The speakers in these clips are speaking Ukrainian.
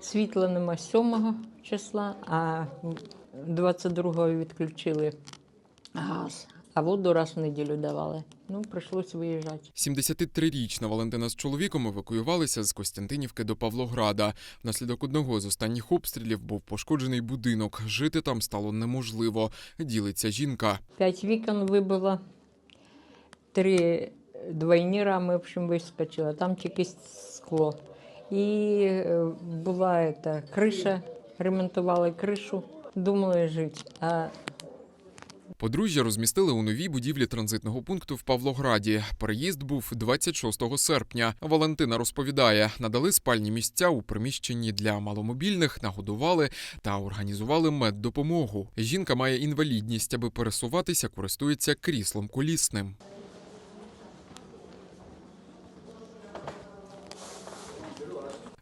Світла нема 7 числа, а 22-го відключили газ, а воду раз в неділю давали. Ну, прийшлось виїжджати. 73-річна Валентина з чоловіком евакуювалися з Костянтинівки до Павлограда. Внаслідок одного з останніх обстрілів був пошкоджений будинок. Жити там стало неможливо. Ділиться жінка. П'ять вікон вибило, три двойні рами, в общем, вискочило, там тільки скло. І е, була эта, криша, ремонтували кришу, думали жити. А Подружжя розмістили у новій будівлі транзитного пункту в Павлограді. Переїзд був 26 серпня. Валентина розповідає, надали спальні місця у приміщенні для маломобільних, нагодували та організували меддопомогу. Жінка має інвалідність, аби пересуватися, користується кріслом колісним.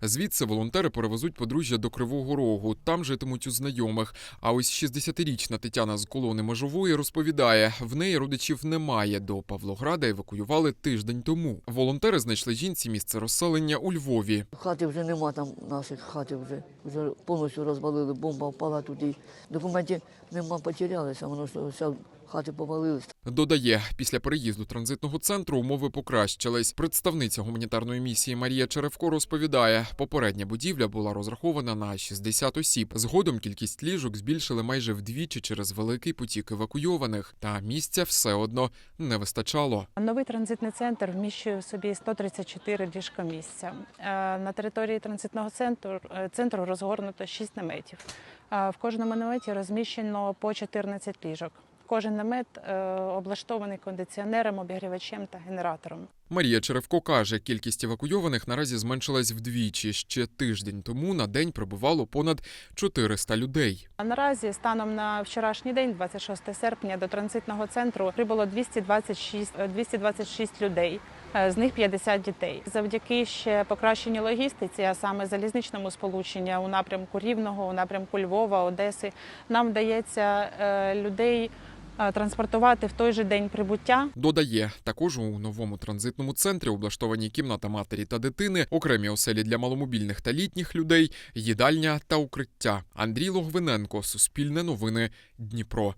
Звідси волонтери перевезуть подружжя до Кривого Рогу. Там житимуть у знайомих. А ось 60-річна Тетяна з колони межової розповідає: в неї родичів немає. До Павлограда евакуювали тиждень тому. Волонтери знайшли жінці місце розселення у Львові. Хати вже нема там наших хати вже. Вже повністю розвалили, бомба впала туди. Документів нема, потерялися, воно все, хати повалились. Додає, після переїзду транзитного центру умови покращились. Представниця гуманітарної місії Марія Черевко розповідає, попередня будівля була розрахована на 60 осіб. Згодом кількість ліжок збільшили майже вдвічі через великий потік евакуйованих. Та місця все одно не вистачало. Новий транзитний центр вміщує в собі 134 ліжкомісця. Е, На території транзитного центру, е, центру розгорнуто 6 наметів. Е, В кожному наметі розміщено по 14 ліжок. Кожен намет е, облаштований кондиціонером, обігрівачем та генератором. Марія Черевко каже, кількість евакуйованих наразі зменшилась вдвічі. Ще тиждень тому на день прибувало понад 400 людей. А наразі, станом на вчорашній день, 26 серпня, до транзитного центру прибуло 226, е, 226 людей. е, З них 50 дітей. Завдяки ще покращеній логістиці, а саме залізничному сполученню у напрямку Рівного, у напрямку Львова, Одеси, нам вдається е, людей е, транспортувати в той же день прибуття. Додає, також у новому транзитному центрі облаштовані кімната матері та дитини, окремі оселі для маломобільних та літніх людей, їдальня та укриття. Андрій Логвиненко, Суспільне новини, Дніпро.